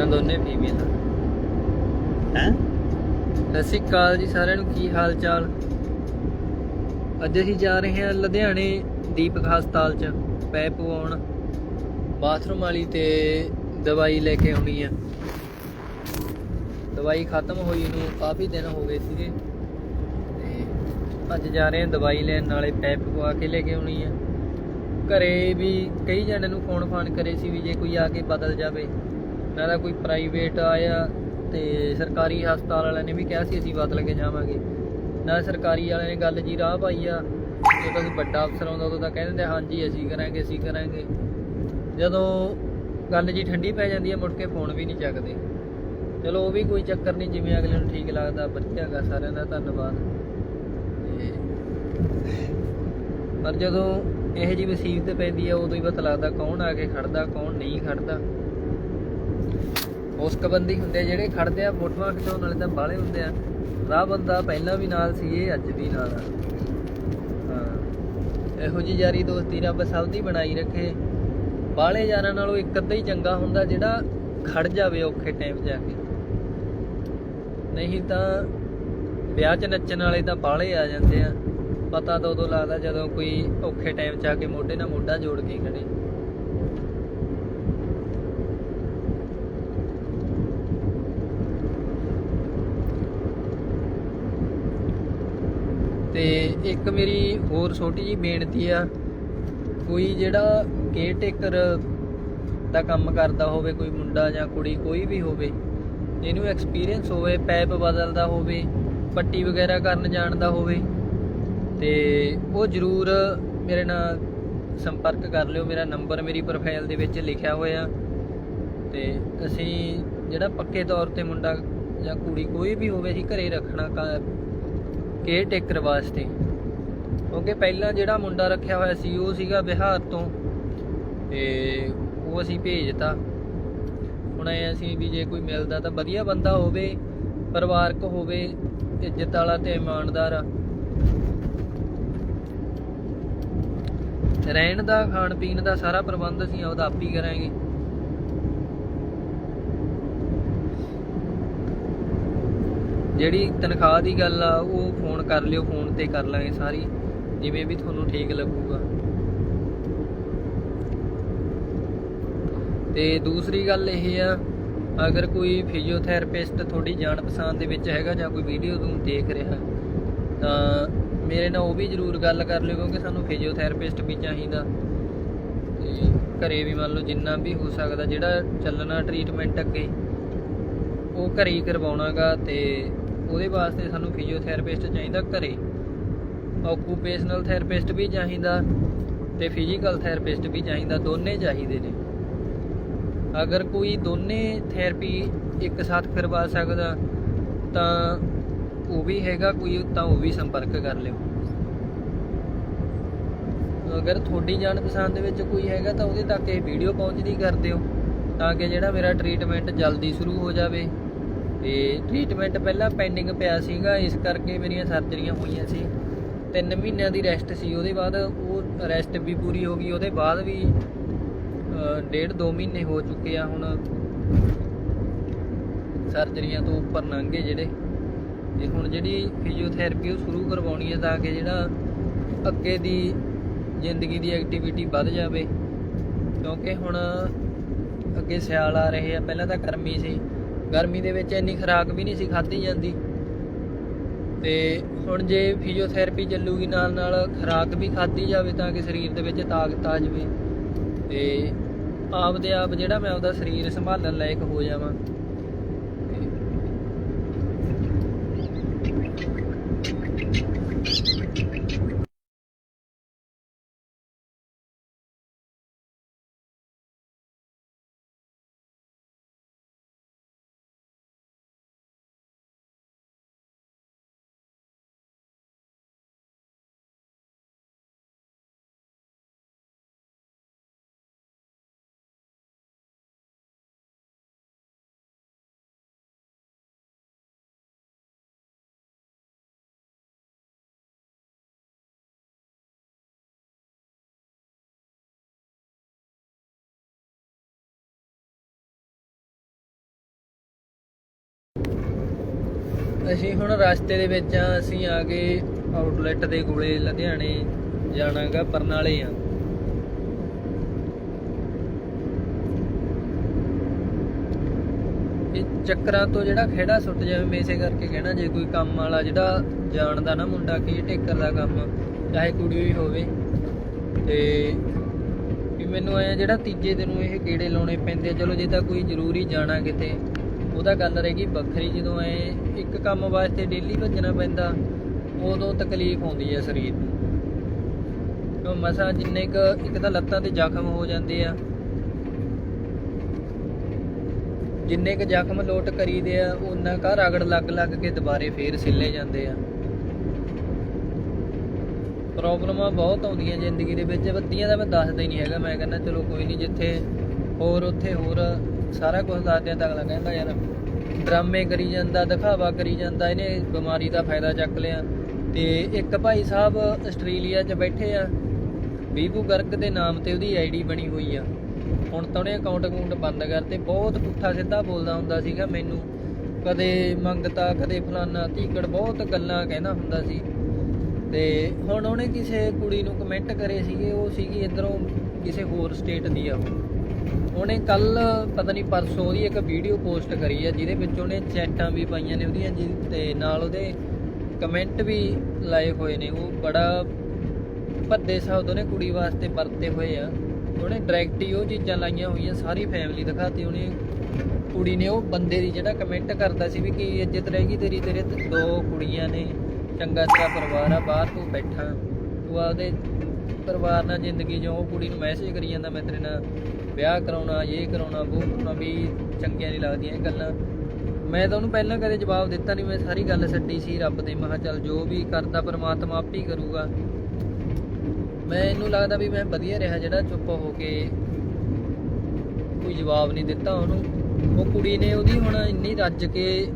ਨਾ ਦੋਨੇ ਫੀਮੇਲ ਹੈ? ਸਤਿ ਸ਼੍ਰੀ ਅਕਾਲ ਜੀ ਸਾਰਿਆਂ ਨੂੰ ਕੀ ਹਾਲ ਚਾਲ ਅੱਜ ਅਸੀਂ ਜਾ ਰਹੇ ਹਾਂ ਲੁਧਿਆਣੇ ਦੀਪਕ ਹਸਪਤਾਲ 'ਚ ਪੈਪ ਪਵਾਉਣ। ਬਾਥਰੂਮ ਵਾਲੀ ਤੇ ਦਵਾਈ ਲੈ ਕੇ ਆਉਣੀ ਆ। ਦਵਾਈ ਖਤਮ ਹੋਈ ਨੂੰ ਕਾਫੀ ਦਿਨ ਹੋ ਗਏ ਸੀਗੇ। ਤੇ ਅੱਜ ਜਾ ਰਹੇ ਹਾਂ ਦਵਾਈ ਲੈਣ ਨਾਲੇ ਪੈਪ ਪਵਾ ਕੇ ਲੈ ਕੇ ਆਉਣੀ ਆ। ਘਰੇ ਵੀ ਕਈ ਜਣਿਆਂ ਨੂੰ ਫੋਨ ਫਾਨ ਕਰੇ ਸੀ ਵੀ ਜੇ ਕੋਈ ਆ ਕੇ ਬਦਲ ਜਾਵੇ। ਨਾ ਤਾਂ ਕੋਈ ਪ੍ਰਾਈਵੇਟ ਆਇਆ ਤੇ ਸਰਕਾਰੀ ਹਸਪਤਾਲ ਵਾਲਿਆਂ ਨੇ ਵੀ ਕਿਹਾ ਸੀ ਅਸੀਂ ਬਦਲ ਕੇ ਜਾਵਾਂਗੇ। ਨਾ ਸਰਕਾਰੀ ਵਾਲਿਆਂ ਨੇ ਗੱਲ ਜੀ ਰਾਹ ਪਾਈ ਆ, ਜਦੋਂ ਕੋਈ ਵੱਡਾ ਅਫਸਰ ਆਉਂਦਾ ਉਦੋਂ ਤਾਂ ਕਹਿੰਦੇ ਹਾਂਜੀ ਅਸੀਂ ਕਰਾਂਗੇ ਅਸੀਂ ਕਰਾਂਗੇ। ਜਦੋਂ ਗੱਲ ਜੀ ਠੰਡੀ ਪੈ ਜਾਂਦੀ ਹੈ ਮੁੜ ਕੇ ਫੋਨ ਵੀ ਨਹੀਂ ਚੱਕਦੇ। ਚਲੋ ਉਹ ਵੀ ਕੋਈ ਚੱਕਰ ਨਹੀਂ, ਜਿਵੇਂ ਅਗਲੇ ਨੂੰ ਠੀਕ ਲੱਗਦਾ ਵਧੀਆ ਗਾ ਸਾਰਿਆਂ ਦਾ, ਧੰਨਵਾਦ। ਤੇ ਪਰ ਜਦੋਂ ਇਹ ਜੀ ਮੁਸੀਬਤ ਪੈਂਦੀ ਆ, ਉਦੋਂ ਹੀ ਪਤਾ ਲੱਗਦਾ ਕੌਣ ਆ ਕੇ ਖੜਦਾ, ਕੌਣ ਨਹੀਂ ਖੜਦਾ। ਉਸ ਕਬੰਦੀ ਹੁੰਦੇ ਆ ਜਿਹੜੇ ਖੜਦੇ ਆ, ਫੋਟੋਆਂ ਖਿਚਾਉਣ ਵਾਲੇ ਤਾਂ ਬਾਹਲੇ ਹੁੰਦੇ ਆ। ਰਾਹ ਬੰਦਾ ਪਹਿਲਾਂ ਵੀ ਨਾਲ ਸੀ, ਇਹ ਅੱਜ ਵੀ ਨਾਲ ਆ। ਹਾਂ। ਇਹੋ ਜੀ ਯਾਰੀ ਦੋਸਤੀ ਰੱਬ ਸਭ ਦੀ ਬਣਾਈ ਰੱਖੇ। ਬਾਹਲੇ ਯਾਰਾਂ ਨਾਲੋਂ ਇੱਕ ਅੱਧਾ ਹੀ ਚੰਗਾ ਹੁੰਦਾ ਜਿਹੜਾ ਖੜ ਜਾਵੇ ਔਖੇ ਟਾਈਮ ਜਾ ਕੇ। ਨਹੀਂ ਤਾਂ ਵਿਆਹ 'ਚ ਨੱਚਣ ਵਾਲੇ ਤਾਂ ਬਾਹਲੇ ਆ ਜਾਂਦੇ ਆ। ਪਤਾ ਤਾਂ ਉਦੋਂ ਲੱਗਦਾ ਜਦੋਂ ਕੋਈ ਔਖੇ ਟਾਈਮ 'ਚ ਆ ਕੇ ਮੋਢੇ ਨਾਲ ਮੋਢਾ ਜੋੜ ਕੇ ਖੜੇ। ਤੇ ਇੱਕ ਮੇਰੀ ਹੋਰ ਛੋਟੀ ਜੀ ਬੇਨਤੀ ਆ, ਕੋਈ ਜਿਹੜਾ ਕੇਅਰ ਟੇਕਰ ਦਾ ਕੰਮ ਕਰਦਾ ਹੋਵੇ, ਕੋਈ ਮੁੰਡਾ ਜਾਂ ਕੁੜੀ, ਕੋਈ ਵੀ ਹੋਵੇ, ਇਹਨੂੰ ਐਕਸਪੀਰੀਅੰਸ ਹੋਵੇ, ਪੈਪ ਬਦਲਦਾ ਹੋਵੇ, ਪੱਟੀ ਵਗੈਰਾ ਕਰਨ ਜਾਣਦਾ ਹੋਵੇ, ਤੇ ਉਹ ਜ਼ਰੂਰ ਮੇਰੇ ਨਾਲ ਸੰਪਰਕ ਕਰ ਲਿਓ। ਮੇਰਾ ਨੰਬਰ ਮੇਰੀ ਪ੍ਰੋਫਾਈਲ ਦੇ ਵਿੱਚ ਲਿਖਿਆ ਹੋਇਆ। ਤੇ ਅਸੀਂ ਜਿਹੜਾ ਪੱਕੇ ਤੌਰ ਤੇ ਮੁੰਡਾ ਜਾਂ ਕੁੜੀ ਕੋਈ ਵੀ ਹੋਵੇ, ਅਸੀਂ ਘਰੇ ਰੱਖਣਾ ਕੇਅਰ ਟੇਕਰ ਵਾਸਤੇ। ਕਿਉਂਕਿ ਪਹਿਲਾਂ ਜਿਹੜਾ ਮੁੰਡਾ ਰੱਖਿਆ ਹੋਇਆ ਸੀ, ਉਹ ਸੀਗਾ ਬਿਹਾਰ ਤੋਂ। ਤੇ ਉਹ ਅਸੀਂ ਭੇਜਤਾ। ਹੁਣ ਐ ਅਸੀਂ ਵੀ ਜੇ ਕੋਈ ਮਿਲਦਾ ਤਾਂ ਵਧੀਆ ਬੰਦਾ ਹੋਵੇ, ਪਰਿਵਾਰਕ ਹੋਵੇ, ਇੱਜ਼ਤ ਵਾਲਾ ਤੇ ਇਮਾਨਦਾਰ ਆ। ਰਹਿਣ ਦਾ ਖਾਣ ਪੀਣ ਦਾ ਸਾਰਾ ਪ੍ਰਬੰਧ ਅਸੀਂ ਆਪਦਾ ਆਪ ਹੀ ਕਰਾਂਗੇ। ਜਿਹੜੀ ਤਨਖਾਹ ਦੀ ਗੱਲ ਆ, ਉਹ ਫੋਨ ਕਰ ਲਿਓ ਫੋਨ ਤੇ ਕਰ ਲਾਂਗੇ ਸਾਰੀ, ਜਿਵੇਂ ਵੀ ਤੁਹਾਨੂੰ ਠੀਕ ਲੱਗੂਗਾ। ਤੇ ਦੂਸਰੀ ਗੱਲ ਇਹ ਆ, ਅਗਰ ਕੋਈ ਫਿਜ਼ੀਓਥੈਰੇਪਿਸਟ ਤੁਹਾਡੀ ਜਾਣ ਪਛਾਣ ਦੇ ਵਿੱਚ ਹੈਗਾ ਜਾਂ ਕੋਈ ਵੀਡੀਓ ਨੂੰ ਦੇਖ ਰਿਹਾ, ਤਾਂ ਮੇਰੇ ਨਾਲ ਉਹ ਵੀ ਜ਼ਰੂਰ ਗੱਲ ਕਰ ਲਿਓ, ਕਿਉਂਕਿ ਸਾਨੂੰ ਫਿਜ਼ੀਓਥੈਰੇਪਿਸਟ ਵੀ ਚਾਹੀਦਾ। ਤੇ ਘਰੇ ਵੀ ਮੰਨ ਲਓ ਜਿੰਨਾ ਵੀ ਹੋ ਸਕਦਾ, ਜਿਹੜਾ ਚੱਲਣਾ ਟ੍ਰੀਟਮੈਂਟ ਅੱਗੇ, ਉਹ ਘਰੇ ਹੀ ਕਰਵਾਉਣਾਗਾ ਤੇ ਉਹਦੇ ਵਾਸਤੇ ਸਾਨੂੰ ਫਿਜ਼ੀਓਥੈਰੇਪਿਸਟ ਚਾਹੀਦਾ ਘਰੇ। ਆਕੂਪੇਸ਼ਨਲ ਥੈਰੇਪਿਸਟ ਵੀ ਚਾਹੀਦਾ ਤੇ ਫਿਜ਼ੀਕਲ ਥੈਰੇਪਿਸਟ ਵੀ ਚਾਹੀਦਾ, ਦੋਨੇ ਚਾਹੀਦੇ ਨੇ। ਅਗਰ ਕੋਈ ਦੋਨੇ ਥੈਰੇਪੀ ਇੱਕ ਸਾਥ ਕਰਵਾ ਸਕਦਾ, ਤਾਂ ਉਹ ਵੀ ਹੈਗਾ, ਕੋਈ ਤਾਂ ਉਹ ਵੀ ਸੰਪਰਕ ਕਰ ਲਿਓ। ਅਗਰ ਤੁਹਾਡੀ ਜਾਣ ਪਛਾਣ ਦੇ ਵਿੱਚ ਕੋਈ ਹੈਗਾ, ਤਾਂ ਉਹਦੇ ਤੱਕ ਇਹ ਵੀਡੀਓ ਪਹੁੰਚਦੀ ਕਰ ਦਿਓ, ਤਾਂ ਕਿ ਜਿਹੜਾ ਮੇਰਾ ਟ੍ਰੀਟਮੈਂਟ ਜਲਦੀ ਸ਼ੁਰੂ ਹੋ ਜਾਵੇ। ਤੇ ਟ੍ਰੀਟਮੈਂਟ ਪਹਿਲਾਂ ਪੈਂਡਿੰਗ ਪਿਆ ਸੀਗਾ, ਇਸ ਕਰਕੇ ਮੇਰੀਆਂ ਸਰਜਰੀਆਂ ਹੋਈਆਂ ਸੀ। 3 ਮਹੀਨਿਆਂ ਦੀ ਰੈਸਟ ਸੀ, ਉਹਦੇ ਬਾਅਦ ਉਹ ਰੈਸਟ ਵੀ ਪੂਰੀ ਹੋ ਗਈ, ਉਹਦੇ ਬਾਅਦ ਵੀ ਡੇਢ 2 ਮਹੀਨੇ ਹੋ ਚੁੱਕੇ ਆ ਹੁਣ। ਸਰਜਰੀਆਂ ਤੋਂ ਉੱਪਰ ਲੰਘੇ ਜਿਹੜੇ। ਤੇ ਹੁਣ ਜਿਹੜੀ ਫਿਜ਼ੀਓਥੈਰੇਪੀ ਉਹ ਸ਼ੁਰੂ ਕਰਵਾਉਣੀ ਹੈ ਤਾਂ ਕਿ ਜਿਹੜਾ ਅੱਗੇ ਦੀ ਜ਼ਿੰਦਗੀ ਦੀ ਐਕਟੀਵਿਟੀ ਵੱਧ ਜਾਵੇ। ਕਿਉਂਕਿ ਹੁਣ ਅੱਗੇ ਸਿਆਲ ਆ ਰਹੇ ਆ, ਪਹਿਲਾਂ ਤਾਂ ਗਰਮੀ ਸੀ। ਗਰਮੀ ਦੇ ਵਿੱਚ ਇੰਨੀ ਖੁਰਾਕ ਵੀ ਨਹੀਂ ਸੀ ਖਾਧੀ ਜਾਂਦੀ। ਤੇ ਹੁਣ ਜੇ ਫਿਜ਼ੀਓਥੈਰੇਪੀ ਚੱਲੂਗੀ ਨਾਲ ਨਾਲ ਖੁਰਾਕ ਵੀ ਖਾਧੀ ਜਾਵੇ ਤਾਂ ਕਿ ਸਰੀਰ ਦੇ ਵਿੱਚ ਤਾਕਤ ਆ ਜਾਵੇ। ਤੇ ਆਪਦੇ ਆਪ ਜਿਹੜਾ ਮੈਂ ਆਪਦਾ ਸਰੀਰ ਸੰਭਾਲਣ ਲਾਇਕ ਹੋ ਜਾਵਾਂ। ਅਸੀਂ ਹੁਣ ਰਸਤੇ ਦੇ ਵਿੱਚ ਆ ਅਸੀਂ ਆ ਗਏ ਆਊਟਲੈਟ ਦੇ ਕੋਲੇ ਲੁਧਿਆਣੇ ਜਾਣਾਗਾ ਬਰਨਾਲੇ ਆ। ਇਹ ਚੱਕਰਾਂ ਤੋਂ ਜਿਹੜਾ ਖੇੜਾ ਸੁੱਟ ਜਾਵੇ ਮੈਂ ਇਸੇ ਕਰਕੇ ਕਹਿਣਾ ਜੇ ਕੋਈ ਕੰਮ ਵਾਲਾ ਜਿਹੜਾ ਜਾਣਦਾ ਨਾ ਮੁੰਡਾ ਕੀ ਟੇਕਰ ਦਾ ਕੰਮ ਚਾਹੇ ਕੁੜੀ ਵੀ ਹੋਵੇ ਤੇ ਵੀ ਮੈਨੂੰ ਐ ਜਿਹੜਾ ਤੀਜੇ ਦਿਨ ਨੂੰ ਇਹ ਗੇੜੇ ਲਾਉਣੇ ਪੈਂਦੇ ਆ, ਚਲੋ ਜੇ ਤਾਂ ਕੋਈ ਜ਼ਰੂਰੀ ਜਾਣਾ ਕਿਤੇ ਉਹਦਾ ਗੱਲ ਰਹੇਗੀ ਵੱਖਰੀ, ਜਦੋਂ ਐ ਇੱਕ ਕੰਮ ਵਾਸਤੇ ਡੇਲੀ ਭੱਜਣਾ ਪੈਂਦਾ, ਉਦੋਂ ਤਕਲੀਫ ਆਉਂਦੀ ਹੈ ਸਰੀਰ ਨੂੰ। ਕਿਉਂ ਮਸਾ ਜਿੰਨੇ ਕ ਇੱਕ ਤਾਂ ਲੱਤਾਂ ਤੇ ਜ਼ਖਮ ਹੋ ਜਾਂਦੇ ਆ, ਜਿੰਨੇ ਕ ਜ਼ਖਮ ਲੋਟ ਕਰੀਦੇ ਆ ਉਹਨਾਂ ਕਾ ਰਗੜ ਲੱਗ ਲੱਗ ਕੇ ਦੁਬਾਰੇ ਫੇਰ ਸਿੱਲੇ ਜਾਂਦੇ ਆ। ਪ੍ਰੋਬਲਮਾਂ ਬਹੁਤ ਆਉਂਦੀਆਂ ਜ਼ਿੰਦਗੀ ਦੇ ਵਿੱਚ ਬੱਤੀਆਂ ਦਾ ਮੈਂ ਦੱਸਦਾ ਹੀ ਨਹੀਂ ਹੈਗਾ, ਮੈਂ ਕਹਿੰਦਾ ਚਲੋ ਕੋਈ ਨਹੀਂ, ਜਿੱਥੇ ਹੋਰ ਉੱਥੇ ਹੋਰ ਸਾਰਾ ਕੁਝ ਦੱਸਦੇ ਆ ਤਾਂ ਅਗਲਾ ਕਹਿੰਦਾ ਯਾਰ, ਡਰਾਮੇ ਕਰੀ ਜਾਂਦਾ, ਦਿਖਾਵਾ ਕਰੀ ਜਾਂਦਾ, ਇਹਨੇ ਬਿਮਾਰੀ ਦਾ ਫਾਇਦਾ ਚੱਕ ਲਿਆ। ਤੇ ਇੱਕ ਭਾਈ ਸਾਹਿਬ ਆਸਟ੍ਰੇਲੀਆ 'ਚ ਬੈਠੇ ਆ, ਬੀਬੂ ਗਰਗ ਦੇ ਨਾਮ ਤੇ ਉਹਦੀ ਆਈਡੀ ਬਣੀ ਹੋਈ ਆ। ਹੁਣ ਤਾਂ ਉਹਨੇ ਅਕਾਊਂਟ ਅਕਾਊਂਟ ਬੰਦ ਕਰਤੇ, ਬਹੁਤ ਪੁੱਠਾ ਸਿੱਧਾ ਬੋਲਦਾ ਹੁੰਦਾ ਸੀਗਾ ਮੈਨੂੰ। ਕਦੇ ਮੰਗਤਾ, ਕਦੇ ਫਲਾਨਾ ਧੀਕੜ, ਬਹੁਤ ਗੱਲਾਂ ਕਹਿੰਦਾ ਹੁੰਦਾ ਸੀ। ਤੇ ਹੁਣ ਉਹਨੇ ਕਿਸੇ ਕੁੜੀ ਨੂੰ ਕਮੈਂਟ ਕਰੇ ਸੀਗੇ, ਉਹ ਸੀਗੀ ਇਧਰੋਂ ਕਿਸੇ ਹੋਰ ਸਟੇਟ ਦੀ ਆ ਉਹ। ਉਹਨੇ ਕੱਲ, ਪਤਾ ਨਹੀਂ ਪਰਸੋਂ ਉਹਦੀ ਇੱਕ ਵੀਡੀਓ ਪੋਸਟ ਕਰੀ ਆ, ਜਿਹਦੇ ਵਿੱਚ ਉਹਨੇ ਚੈਟਾਂ ਵੀ ਪਾਈਆਂ ਨੇ ਉਹਦੀਆਂ ਜੀ ਤੇ ਨਾਲ ਉਹਦੇ ਕਮੈਂਟ ਵੀ ਲਾਏ ਹੋਏ ਨੇ। ਉਹ ਬੜਾ ਭੱਦੇ ਸ਼ਬਦ ਉਹਨੇ ਕੁੜੀ ਵਾਸਤੇ ਵਰਤੇ ਹੋਏ ਆ। ਉਹਨੇ ਡਾਇਰੈਕਟ ਹੀ ਉਹ ਚੀਜ਼ਾਂ ਲਾਈਆਂ ਹੋਈਆਂ, ਸਾਰੀ ਫੈਮਿਲੀ ਦਿਖਾਤੀ ਉਹਨੇ। ਕੁੜੀ ਨੇ ਉਹ ਬੰਦੇ ਦੀ ਜਿਹੜਾ ਕਮੈਂਟ ਕਰਦਾ ਸੀ ਵੀ ਕੀ ਇੱਜ਼ਤ ਰਹੇਗੀ ਤੇਰੀ, ਤੇਰੇ ਦੋ ਕੁੜੀਆਂ ਨੇ, ਚੰਗਾ ਤੇਰਾ ਪਰਿਵਾਰ ਆ, ਬਾਹਰ ਤੂੰ ਬੈਠਾ। ਤੂੰ ਆਪਦੇ ਪਰਿਵਾਰ ਨਾਲ ਜ਼ਿੰਦਗੀ ਜਿਉਂ, ਉਹ ਕੁੜੀ ਨੂੰ ਮੈਸੇਜ ਕਰੀ ਜਾਂਦਾ ਮੈਂ ਤੇਰੇ ਨਾਲ। ਵਿਆਹ ਕਰਾਉਣਾ, ਇਹ ਕਰਾਉਣਾ, ਉਹ ਕਰਾਉਣਾ, ਵੀ ਚੰਗੀਆਂ ਨਹੀਂ ਲੱਗਦੀਆਂ ਇਹ ਗੱਲਾਂ। ਮੈਂ ਤਾਂ ਉਹਨੂੰ ਪਹਿਲਾਂ ਕਦੇ ਜਵਾਬ ਦਿੱਤਾ ਨਹੀਂ, ਮੈਂ ਸਾਰੀ ਗੱਲ ਛੱਡੀ ਸੀ ਰੱਬ ਦੇ ਮਹਾ ਚੱਲ ਜੋ ਵੀ ਕਰਦਾ ਪਰਮਾਤਮਾ ਆਪ ਹੀ ਕਰੂਗਾ। ਮੈਂ, ਇਹਨੂੰ ਲੱਗਦਾ ਵੀ ਮੈਂ ਵਧੀਆ ਰਿਹਾ ਜਿਹੜਾ ਚੁੱਪ ਹੋ ਕੇ ਕੋਈ ਜਵਾਬ ਨਹੀਂ ਦਿੱਤਾ ਉਹਨੂੰ। ਉਹ ਕੁੜੀ ਨੇ ਉਹਦੀ ਹੁਣ ਇੰਨੀ ਰੱਜ ਕੇ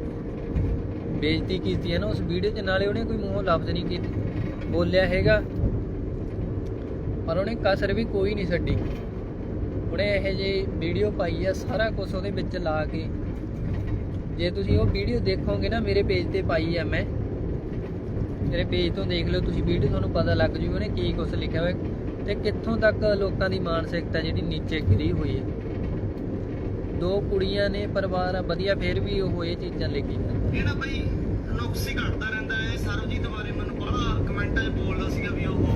ਬੇਇੱਜ਼ਤੀ ਕੀਤੀ ਹੈ ਨਾ, ਉਸ ਵੀਡੀਓ 'ਚ ਨਾਲੇ ਉਹਨੇ ਕੋਈ ਮੂੰਹੋਂ ਲਫ਼ਜ਼ ਨਹੀਂ ਕੀਤੀ, ਬੋਲਿਆ ਹੈਗਾ। ਪਰ ਉਹਨੇ ਕਸਰ ਵੀ ਕੋਈ ਨਹੀਂ ਛੱਡੀ। ਉਹਨੇ ਇਹ ਜੇ ਵੀਡੀਓ ਪਾਈ ਆ ਸਾਰਾ ਕੁਝ ਉਹਦੇ ਵਿੱਚ ਲਾ ਕੇ। ਜੇ ਤੁਸੀਂ ਉਹ ਵੀਡੀਓ ਦੇਖੋਗੇ ਨਾ ਮੇਰੇ ਪੇਜ ਤੇ ਪਾਈ ਆ ਮੈਂ। ਮੇਰੇ ਪੇਜ ਤੋਂ ਦੇਖ ਲਿਓ ਤੁਸੀਂ ਵੀਡੀਓ ਤੁਹਾਨੂੰ ਪਤਾ ਲੱਗ ਜੂ ਉਹਨੇ ਕੀ ਕੁਝ ਲਿਖਿਆ ਹੋਇਆ। ਤੇ ਕਿੱਥੋਂ ਤੱਕ ਲੋਕਾਂ ਦੀ ਮਾਨਸਿਕਤਾ ਜਿਹੜੀ ਨੀਚੇ ਗਿਰੀ ਹੋਈ ਹੈ ਦੋ ਕੁੜੀਆਂ ਨੇ ਪਰਿਵਾਰ ਆ ਵਧੀਆ ਫੇਰ ਵੀ ਉਹ ਇਹ ਚੀਜ਼ਾਂ ਲਿਖੀ ਜਾਂਦੇ ਇਹ ਨਾ ਬਈ ਨੁਕਸ ਘਟਦਾ ਰਹਿੰਦਾ ਹੈ। ਸਰਬਜੀਤ ਬਾਰੇ ਮੈਨੂੰ ਬੜਾ ਕਮੈਂਟਾਂ 'ਚ ਬੋਲਦਾ ਸੀਗਾ ਵੀ ਉਹ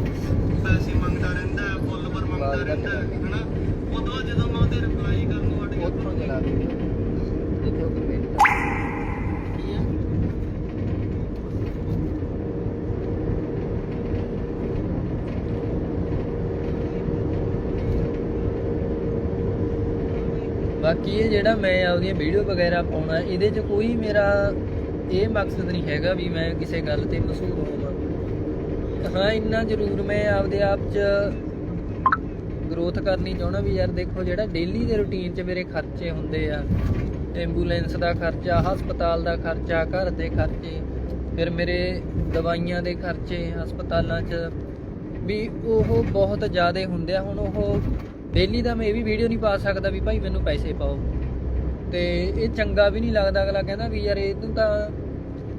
ਪੈਸੇ ਮੰਗਦਾ ਰਹਿੰਦਾ ਹੈ ਫੋਲੋਵਰ ਮੰਗਦਾ ਰਹਿੰਦਾ ਹੈ ਹਨਾ ਉਦੋਂ ਬਾਅਦ ਜਦੋਂ ਮੈਂ ਉਹਦੇ ਰਿਪਲਾਈ ਕਰਨ ਨੂੰ ਅੜ ਗਿਆ ਉੱਥੋਂ ਦੇ ਜਿੱਥੇ ਉਹ ਕਮੈਂਟ ਕੀ ਆ? ਬਾਕੀ ਇਹ ਜਿਹੜਾ ਮੈਂ ਆਪਦੀਆਂ ਵੀਡੀਓ ਵਗੈਰਾ ਪਾਉਣਾ, ਇਹਦੇ 'ਚ ਕੋਈ ਮੇਰਾ ਇਹ ਮਕਸਦ ਨਹੀਂ ਹੈਗਾ ਵੀ ਮੈਂ ਕਿਸੇ ਗੱਲ ਤੇ ਮਸ਼ਹੂਰ ਹੋਵਾਂ। ਹਾਂ, ਇੰਨਾ ਜ਼ਰੂਰ ਮੈਂ ਆਪਦੇ ਆਪ 'ਚ ਗਰੋਥ ਕਰਨੀ ਚਾਹਣਾ ਵੀ ਯਾਰ ਦੇਖੋ ਜਿਹੜਾ ਡੇਲੀ ਦੇ ਰੁਟੀਨ 'ਚ ਮੇਰੇ ਖਰਚੇ ਹੁੰਦੇ ਆ ਐਂਬੂਲੈਂਸ ਦਾ ਖਰਚਾ, ਹਸਪਤਾਲ ਦਾ ਖਰਚਾ, ਘਰ ਦੇ ਖਰਚੇ, ਫਿਰ ਮੇਰੇ ਦਵਾਈਆਂ ਦੇ ਖਰਚੇ, ਹਸਪਤਾਲਾਂ 'ਚ ਵੀ ਉਹ ਬਹੁਤ ਜ਼ਿਆਦਾ ਹੁੰਦੇ ਆ। ਹੁਣ ਉਹ ਡੇਲੀ ਦਾ ਮੈਂ ਇਹ ਵੀ ਵੀਡੀਓ ਨਹੀਂ ਪਾ ਸਕਦਾ ਵੀ ਭਾਈ ਮੈਨੂੰ ਪੈਸੇ ਪਾਓ। ਤੇ ਇਹ ਚੰਗਾ ਵੀ ਨਹੀਂ ਲੱਗਦਾ ਅਗਲਾ ਕਹਿੰਦਾ ਵੀ ਯਾਰ ਇਹ ਤੂੰ ਤਾਂ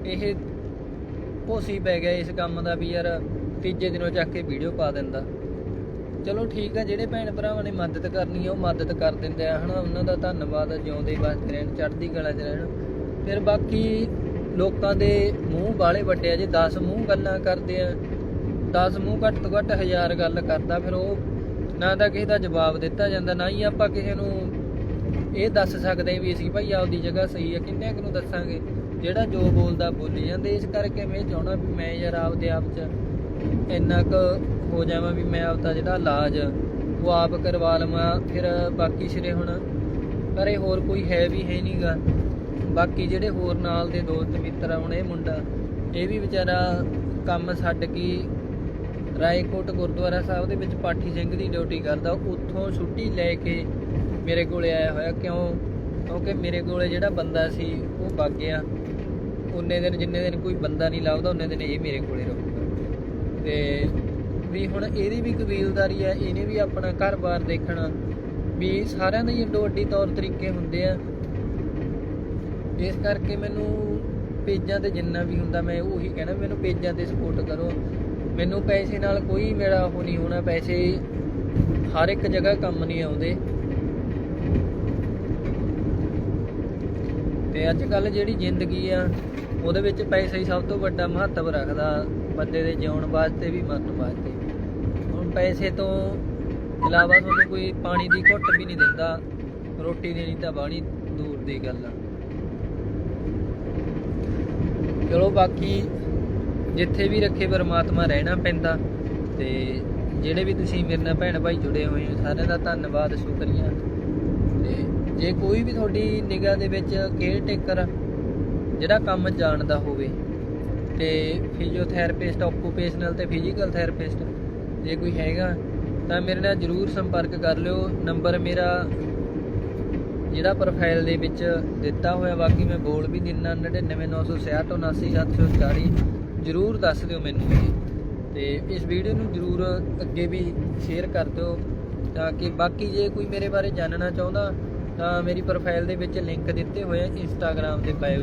ਇਹ ਭੋਸੀ ਪੈ ਗਿਆ ਇਸ ਕੰਮ ਦਾ ਵੀ ਯਾਰ ਤੀਜੇ ਦਿਨੋਂ ਚੱਕ ਕੇ ਵੀਡੀਓ ਪਾ ਦਿੰਦਾ। ਚਲੋ ਠੀਕ ਆ, ਜਿਹੜੇ ਭੈਣ ਭਰਾਵਾਂ ਨੇ ਮਦਦ ਕਰਨੀ ਆ, ਉਹ ਮਦਦ ਕਰ ਦਿੰਦੇ ਆ, ਹਨਾ? ਉਹਨਾਂ ਦਾ ਧੰਨਵਾਦ ਜਿਉਂਦੇ ਵਸਦੇ ਰਹਿਣ, ਚੜ੍ਹਦੀ ਕਲਾ 'ਚ ਰਹਿਣ। ਫਿਰ ਬਾਕੀ ਲੋਕਾਂ ਦੇ ਮੂੰਹ ਬਾਲੇ ਵੱਡੇ ਆ ਜੇ 10 ਮੂੰਹ ਗੱਲਾਂ ਕਰਦੇ ਆ 10 ਮੂੰਹ ਘੱਟ ਤੋਂ ਘੱਟ ਹਜ਼ਾਰ ਗੱਲ ਕਰਦਾ, ਫਿਰ ਉਹ ਨਾ ਤਾਂ ਕਿਸੇ ਦਾ ਜਵਾਬ ਦਿੱਤਾ ਜਾਂਦਾ, ਨਾ ਹੀ ਆਪਾਂ ਕਿਸੇ ਨੂੰ ਇਹ ਦੱਸ ਸਕਦੇ ਵੀ ਅਸੀਂ ਭਾਈ ਆਪਦੀ ਜਗ੍ਹਾ ਸਹੀ ਆ ਕਿੰਨੇ ਕੁ ਨੂੰ ਦੱਸਾਂਗੇ? ਜਿਹੜਾ ਜੋ ਬੋਲਦਾ ਬੋਲੀ ਜਾਂਦੇ, ਇਸ ਕਰਕੇ ਮੈਂ ਇਹ ਚਾਹਣਾ ਵੀ ਮੈਂ ਯਾਰ ਆਪਦੇ ਆਪ 'ਚ ਇੰਨਾ ਕੁ ਹੋ ਜਾਵਾਂ ਵੀ ਮੈਂ ਆਪਦਾ ਜਿਹੜਾ ਇਲਾਜ ਉਹ ਆਪ ਕਰਵਾ ਲਵਾਂ, ਫਿਰ ਬਾਕੀ ਸਿਰੇ ਹੁਣ ਪਰ ਇਹ ਹੋਰ ਕੋਈ ਹੈ ਵੀ ਹੈ ਨਹੀਂਗਾ ਬਾਕੀ ਜਿਹੜੇ ਹੋਰ ਨਾਲ ਦੇ ਦੋਸਤ, ਮਿੱਤਰ ਆਉਣ ਇਹ ਮੁੰਡਾ, ਇਹ ਵੀ ਵਿਚਾਰਾ ਕੰਮ ਛੱਡ ਕੇ ਰਾਏਕੋਟ ਗੁਰਦੁਆਰਾ ਸਾਹਿਬ ਦੇ ਵਿੱਚ ਪਾਠੀ ਸਿੰਘ ਦੀ ਡਿਊਟੀ ਕਰਦਾ, ਉੱਥੋਂ ਛੁੱਟੀ ਲੈ ਕੇ ਮੇਰੇ ਕੋਲੇ ਆਇਆ ਹੋਇਆ। ਕਿਉਂ? ਕਿਉਂਕਿ ਮੇਰੇ ਕੋਲੇ ਜਿਹੜਾ ਬੰਦਾ ਸੀ, ਉਹ ਵਗ ਗਿਆ। ਉਨੇ ਦਿਨ ਜਿੰਨੇ ਦਿਨ ਕੋਈ ਬੰਦਾ ਨਹੀਂ ਲੱਭਦਾ ਉਨੇ ਦਿਨ ਇਹ ਮੇਰੇ ਕੋਲੇ ਰਹੂਗਾ। ਤੇ ਵੀ ਹੁਣ ਇਹਦੀ ਵੀ ਕਬੀਲਦਾਰੀ ਆ ਇਹਨੇ ਵੀ ਆਪਣਾ ਘਰ-ਬਾਰ ਦੇਖਣਾ। ਵੀ ਸਾਰਿਆਂ ਦੇ ਹੀ ਅੱਡੋ ਅੱਡੀ ਤੌਰ ਤਰੀਕੇ ਹੁੰਦੇ ਆ। ਇਸ ਕਰਕੇ ਮੈਨੂੰ ਪੇਜਾਂ ਤੇ ਜਿੰਨਾ ਵੀ ਹੁੰਦਾ, ਮੈਂ ਉਹੀ ਕਹਿਣਾ, ਮੈਨੂੰ ਪੇਜਾਂ ਤੇ ਸਪੋਰਟ ਕਰੋ। ਮੈਨੂੰ ਪੈਸੇ ਨਾਲ ਕੋਈ ਮੇਰਾ ਉਹ ਨਹੀਂ ਹੋਣਾ, ਪੈਸੇ ਹਰ ਇੱਕ ਜਗ੍ਹਾ ਕੰਮ ਨਹੀਂ ਆਉਂਦੇ। ਤੇ ਅੱਜ ਕੱਲ ਜਿਹੜੀ ਜ਼ਿੰਦਗੀ ਆ, ਉਹਦੇ ਵਿੱਚ ਪੈਸਾ ਹੀ ਸਭ ਤੋਂ ਵੱਡਾ ਮਹੱਤਵ ਰੱਖਦਾ, ਬੰਦੇ ਦੇ ਜਿਉਣ ਵਾਸਤੇ ਵੀ ਮਰਨ ਵਾਸਤੇ। ਪੈਸੇ ਤੋਂ ਇਲਾਵਾ ਤੁਹਾਨੂੰ ਕੋਈ ਪਾਣੀ ਦੀ ਘੁੱਟ ਵੀ ਨਹੀਂ ਦਿੰਦਾ, ਰੋਟੀ ਦੇਣੀ ਤਾਂ ਬਾਣੀ ਦੂਰ ਦੀ ਗੱਲ ਆ। ਚਲੋ ਬਾਕੀ ਜਿੱਥੇ ਵੀ ਰੱਖੇ ਪਰਮਾਤਮਾ ਰਹਿਣਾ ਪੈਂਦਾ, ਤੇ ਜਿਹੜੇ ਵੀ ਤੁਸੀਂ ਮੇਰੇ ਨਾਲ ਭੈਣ ਭਾਈ ਜੁੜੇ ਹੋਏ ਹੋ, ਸਾਰਿਆਂ ਦਾ ਧੰਨਵਾਦ, ਸ਼ੁਕਰੀਆ। ਤੇ ਜੇ ਕੋਈ ਵੀ ਤੁਹਾਡੀ ਨਿਗਾਹ ਦੇ ਵਿੱਚ ਕੇਅਰ ਟੇਕਰ ਜਿਹੜਾ ਕੰਮ ਜਾਣਦਾ ਹੋਵੇ, ਤੇ ਫਿਜ਼ੀਓਥੈਰੇਪਿਸਟ ਆਕੂਪੇਸ਼ਨਲ ਤੇ ਫਿਜ਼ੀਕਲ ਥੈਰੇਪਿਸਟ ਜੇ ਕੋਈ ਹੈਗਾ, ਤਾਂ ਮੇਰੇ ਨਾਲ ਜਰੂਰ ਸੰਪਰਕ ਕਰ ਲਿਓ। ਨੰਬਰ ਮੇਰਾ ਜਿਹੜਾ ਪ੍ਰੋਫਾਈਲ ਦੇ ਵਿੱਚ ਦਿੱਤਾ ਹੋਇਆ, ਬਾਕੀ ਮੈਂ ਬੋਲ ਵੀ ਦਿੰਨਾ 9996679740 ਜਰੂਰ ਦੱਸ ਦਿਓ ਮੈਨੂੰ ਇਹ ਤੇ ਇਸ ਵੀਡੀਓ ਨੂੰ ਜਰੂਰ ਅੱਗੇ ਵੀ ਸ਼ੇਅਰ ਕਰ ਦਿਓ, ਤਾਂ ਕਿ ਬਾਕੀ ਜੇ ਕੋਈ ਮੇਰੇ ਬਾਰੇ ਜਾਣਨਾ ਚਾਹੁੰਦਾ, ਤਾਂ ਮੇਰੀ ਪ੍ਰੋਫਾਈਲ ਦੇ ਵਿੱਚ ਲਿੰਕ ਦਿੱਤੇ ਹੋਏ ਆ ਇੰਸਟਾਗ੍ਰam ਦੇ ਬਾਇਓ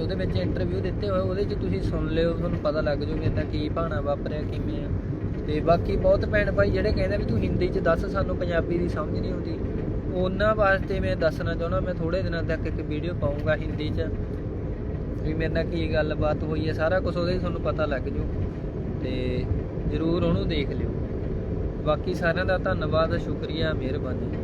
ਉਹਦੇ ਵਿੱਚ ਇੰਟਰਵਿਊ ਦਿੱਤੇ ਹੋਏ, ਉਹਦੇ 'ਚ ਤੁਸੀਂ ਸੁਣ ਲਿਓ, ਤੁਹਾਨੂੰ ਪਤਾ ਲੱਗ ਜਾਊ ਕਿ ਇਹਦਾ ਕੀ ਭਾਣਾ ਵਾਪਰਿਆ ਕਿਵੇਂ ਆ। ਤੇ ਬਾਕੀ ਬਹੁਤ ਭੈਣ ਭਾਈ ਜਿਹੜੇ ਕਹਿੰਦੇ ਵੀ ਤੂੰ ਹਿੰਦੀ 'ਚ ਦੱਸ, ਸਾਨੂੰ ਪੰਜਾਬੀ ਦੀ ਸਮਝ ਨਹੀਂ ਆਉਂਦੀ। ਉਹਨਾਂ ਵਾਸਤੇ ਮੈਂ ਦੱਸਣਾ ਚਾਹੁੰਦਾ, ਮੈਂ ਥੋੜੇ ਦਿਨਾਂ ਤੱਕ ਇੱਕ ਵੀਡੀਓ ਪਾਉਂਗਾ ਹਿੰਦੀ 'ਚ। ਵੀ ਮੇਰੇ ਨਾਲ ਕੀ ਗੱਲਬਾਤ ਹੋਈ ਹੈ ਸਾਰਾ ਕੁਝ ਉਹਦੇ ਤੁਹਾਨੂੰ ਪਤਾ ਲੱਗ ਜੂ। ਤੇ ਜਰੂਰ ਉਹਨੂੰ ਦੇਖ ਲਿਓ। ਬਾਕੀ ਸਾਰਿਆਂ ਦਾ ਧੰਨਵਾਦ, ਸ਼ੁਕਰੀਆ, ਮਿਹਰਬਾਨੀ।